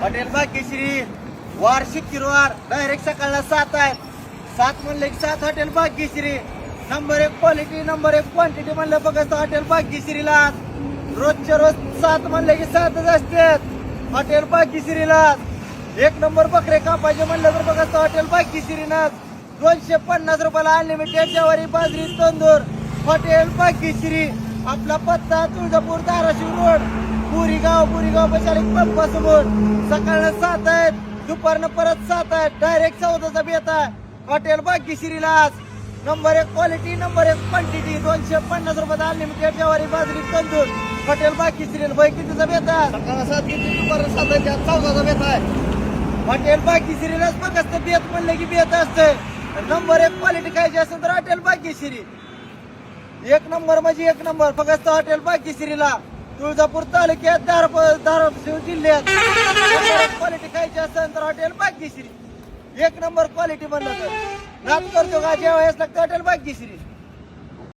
Hotel Bhagyashree वार्षिक किरवार direct सकाळला सात आहेत. सात म्हणले की सात हॉटेल भाग्यश्री नंबर एक क्वालिटी नंबर एक क्वांटिटी म्हणलं बघा हॉटेल भाग्यश्रीला रोजच्या रोज सात म्हणले की सातच असतात हॉटेल भाग्यश्रीला एक नंबर बकरे कापायचे म्हणलं तर बघा हॉटेल भाग्यश्रीनाथ दोनशे पन्नास रुपयाला अनलिमिटेड ज्वारी बाजरी तंदूर. हॉटेल भाग्यश्री आपला पत्ता तुळजापूर धाराशिव रोड. पुरीगाव पुरीगाव बचारी पंपा समोर सकाळनं सात आहेत दुपारनं परत सात आहेत. डायरेक्ट चौदाचा बेत आहे. हॉटेल भाग्यश्रीला नंबर एक क्वालिटी नंबर एक क्वांटिटी दोनशे पन्नास रुपयात अनलिमिटेड ज्वारी बाजरी तंदूर. हॉटेल भाग्यश्री भाई कितीचा बेत आहे. सकाळ सात किती दुपार सात आहे त्यात चौदाचा बेत आहे. हॉटेल भाग्यश्रीलाच बघ असतं बेत म्हणलं की बेत असतंय. नंबर एक क्वालिटी खायची असेल तर हॉटेल भाग्यश्री. एक नंबर म्हणजे एक नंबर फक्त हॉटेल भाग्यश्रीला. तुळजापूर तालुक्यात धार धाराशिव जिल्ह्यात क्वालिटी खायची असेल तर हॉटेल भाग्यश्री. एक नंबर क्वालिटी म्हणलं तर. नात करतो का जेव्हा लागतं हॉटेल भाग्यश्री.